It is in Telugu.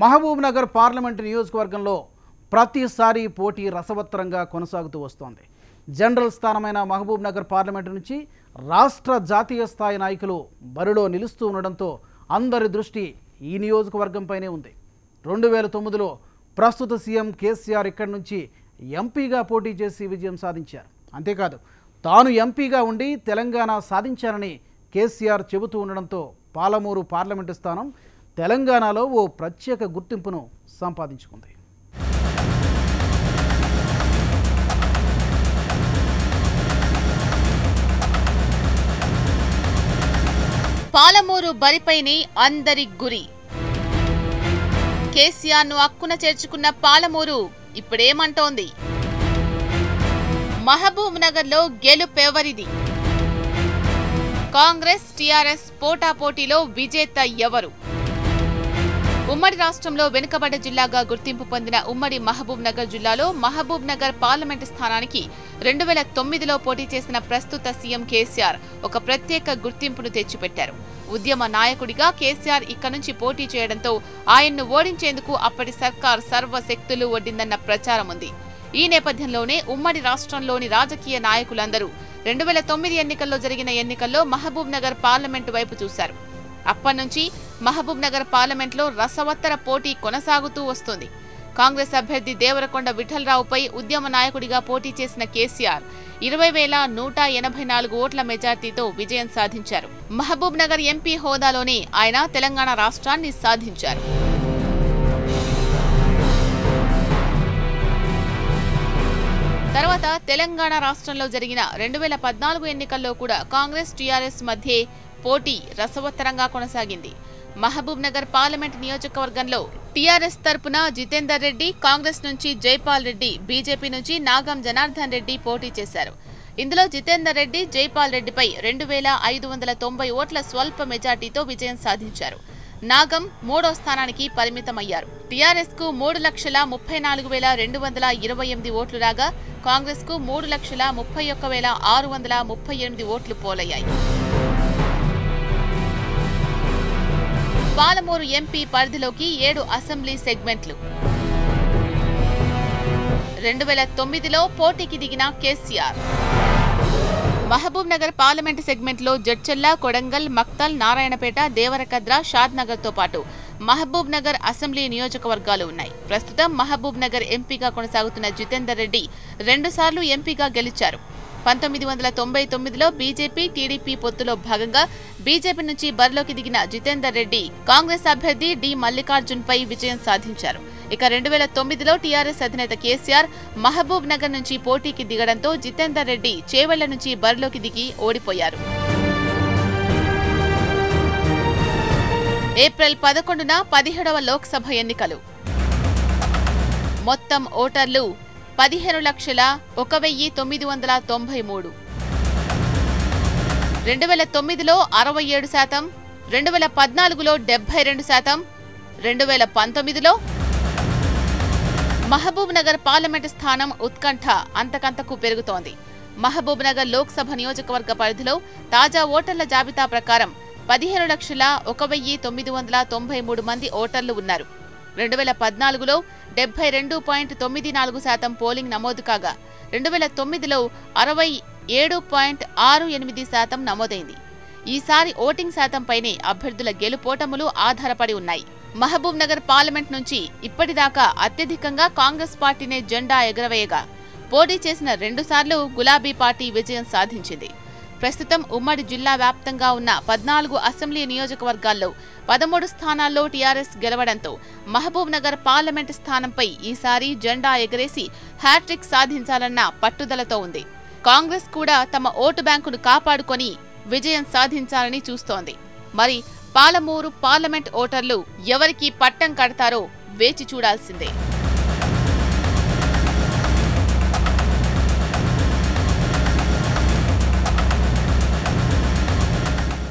మహబూబ్ నగర్ పార్లమెంటు నియోజకవర్గంలో ప్రతిసారి పోటీ రసవత్తరంగా కొనసాగుతూ వస్తోంది. జనరల్ స్థానమైన మహబూబ్ నగర్ పార్లమెంటు నుంచి రాష్ట్ర జాతీయ స్థాయి నాయకులు బరిలో నిలుస్తూ ఉండడంతో అందరి దృష్టి ఈ నియోజకవర్గంపైనే ఉంది. రెండు వేల తొమ్మిదిలో ప్రస్తుత సీఎం కేసీఆర్ ఇక్కడి నుంచి ఎంపీగా పోటీ చేసి విజయం సాధించారు. అంతేకాదు తాను ఎంపీగా ఉండి తెలంగాణ సాధించారని కేసీఆర్ చెబుతూ ఉండడంతో పాలమూరు పార్లమెంటు స్థానం తెలంగాణలో ఓ ప్రత్యేక గుర్తింపును సంపాదించుకుంది. పాలమూరు బరిపైని అందరి గురి. కేసీఆర్ను అక్కున చేర్చుకున్న పాలమూరు ఇప్పుడేమంటోంది? మహబూబ్ నగర్లో గెలుపెవరిది? కాంగ్రెస్ టీఆర్ఎస్ పోటాపోటీలో విజేత ఎవరు? ఉమ్మడి రాష్ట్రంలో వెనుకబడ్డ జిల్లాగా గుర్తింపు పొందిన ఉమ్మడి మహబూబ్ నగర్ జిల్లాలో మహబూబ్ నగర్ పార్లమెంటు స్థానానికి రెండు వేల తొమ్మిదిలో పోటీ చేసిన ప్రస్తుత సీఎం కేసీఆర్ ఒక ప్రత్యేక గుర్తింపును తెచ్చిపెట్టారు. ఉద్యమ నాయకుడిగా కేసీఆర్ ఇక్కడ నుంచి పోటీ చేయడంతో ఆయన్ను ఓడించేందుకు అప్పటి సర్కార్ సర్వశక్తులు ఒడ్డిందన్న ప్రచారం ఉంది. ఈ నేపథ్యంలోనే ఉమ్మడి రాష్ట్రంలోని రాజకీయ నాయకులందరూ రెండు వేల తొమ్మిది ఎన్నికల్లో జరిగిన ఎన్నికల్లో మహబూబ్ నగర్ పార్లమెంటు వైపు చూశారు. అప్పటి నుంచి మహబూబ్ నగర్ పార్లమెంట్లో రసవత్తర పోటీ కొనసాగుతూ వస్తోంది. కాంగ్రెస్ అభ్యర్థి దేవరకొండ విఠలరావుపై ఉద్యమ నాయకుడిగా పోటీ చేసిన కేసీఆర్ ఇరవై వేల నూట ఎనభై నాలుగు ఓట్ల మెజార్టీతో విజయం సాధించారు. మహబూబ్ నగర్ ఎంపీ హోదాలోనే ఆయన తెలంగాణ రాష్ట్రాన్ని సాధించారు. తర్వాత తెలంగాణ రాష్ట్రంలో జరిగిన రెండు వేల పద్నాలుగు ఎన్నికల్లో కూడా కాంగ్రెస్ టీఆర్ఎస్ మధ్య పోటీ రసవత్తరంగా కొనసాగింది. మహబూబ్ నగర్ పార్లమెంట్ నియోజకవర్గంలో టీఆర్ఎస్ తరపున జితేందర్ రెడ్డి కాంగ్రెస్ నుంచి జైపాల్ రెడ్డి బీజేపీ నుంచి నాగం జనార్దన్ రెడ్డి పోటీ చేశారు. ఇందులో జితేందర్ రెడ్డి జైపాల్ రెడ్డిపై రెండు వేల ఐదు వందల తొంభై ఓట్ల స్వల్ప మెజార్టీతో విజయం సాధించారు. నాగం మూడో స్థానానికి పరిమితమయ్యారు. టీఆర్ఎస్కు మూడు లక్షల ముప్పై నాలుగు వేల రెండు వందల ఇరవై ఎనిమిది ఓట్లు రాగా కాంగ్రెస్కు మూడు లక్షల ముప్పై ఒక్క వేల ఆరు వందల ముప్పై ఎనిమిది ఓట్లు పోలయ్యాయి. పాలమూరు ఎంపీ పరిధిలోకి ఏడు అసెంబ్లీ సెగ్మెంట్లు. రెండు వేల తొమ్మిదిలో పోటీకి దిగిన కేసీఆర్. మహబూబ్ నగర్ పార్లమెంటు సెగ్మెంట్లో జడ్చెల్ల కొడంగల్ మక్తల్ నారాయణపేట దేవరకద్ర షాద్ నగర్తో పాటు మహబూబ్ నగర్ అసెంబ్లీ నియోజకవర్గాలు ఉన్నాయి. ప్రస్తుతం మహబూబ్ నగర్ ఎంపీగా కొనసాగుతున్న జితేందర్ రెడ్డి రెండుసార్లు ఎంపీగా గెలిచారు. పంతొమ్మిది వందల తొంభై తొమ్మిదిలో బీజేపీ టీడీపీ పొత్తులో భాగంగా బీజేపీ నుంచి బరిలోకి దిగిన జితేందర్ రెడ్డి కాంగ్రెస్ అభ్యర్థి డి మల్లికార్జున్ పై విజయం సాధించారు. ఇక రెండు వేల తొమ్మిదిలో టీఆర్ఎస్ అధినేత కేసీఆర్ మహబూబ్ నగర్ నుంచి పోటీకి దిగడంతో జితేందర్ రెడ్డి చేవెళ్ళ నుంచి బరిలోకి దిగి ఓడిపోయారు. ఏప్రిల్ పదకొండున పదిహేడవ లోక్సభ ఎన్నికలు. మొత్తం ఓటర్లు పదిహేను లక్షల ఒక వెయ్యి తొమ్మిది వందల తొంభై మూడు. రెండు వేల తొమ్మిదిలో అరవై ఏడు శాతం రెండు వేల పద్నాలుగులో డెబ్బై రెండు శాతం రెండు వేల పంతొమ్మిదిలో మహబూబ్ నగర్ పార్లమెంటు స్థానం ఉత్కంఠ అంతకంతకు పెరుగుతోంది. మహబూబ్ నగర్ లోక్సభ నియోజకవర్గ పరిధిలో తాజా ఓటర్ల జాబితా ప్రకారం పదిహేను లక్షల ఒక వెయ్యి తొమ్మిది వందల తొంభై మూడు మంది ఓటర్లు ఉన్నారు. రెండు వేల పద్నాలుగులో డెబ్బై రెండు పాయింట్ తొమ్మిది నాలుగు శాతం పోలింగ్ నమోదు కాగా రెండు వేల తొమ్మిదిలో అరవై ఏడు పాయింట్ ఆరు ఎనిమిది శాతం నమోదైంది. ఈసారి ఓటింగ్ శాతంపైనే అభ్యర్థుల గెలుపోటములు ఆధారపడి ఉన్నాయి. మహబూబ్ నగర్ పార్లమెంట్ నుంచి ఇప్పటిదాకా అత్యధికంగా కాంగ్రెస్ పార్టీనే జెండా ఎగరవేయగా పోటీ చేసిన రెండుసార్లు గులాబీ పార్టీ విజయం సాధించింది. ప్రస్తుతం ఉమ్మడి జిల్లా వ్యాప్తంగా ఉన్న పద్నాలుగు అసెంబ్లీ నియోజకవర్గాల్లో పదమూడు స్థానాల్లో టీఆర్ఎస్ గెలవడంతో మహబూబ్ నగర్ పార్లమెంటు స్థానంపై ఈసారి జెండా ఎగరేసి హ్యాట్రిక్ సాధించాలన్న పట్టుదలతో ఉంది. కాంగ్రెస్ కూడా తమ ఓటు బ్యాంకును కాపాడుకొని విజయం సాధించాలని చూస్తోంది. మరి పాలమూరు పార్లమెంట్ ఓటర్లు ఎవరికి పట్టం కడతారో వేచి చూడాల్సిందే.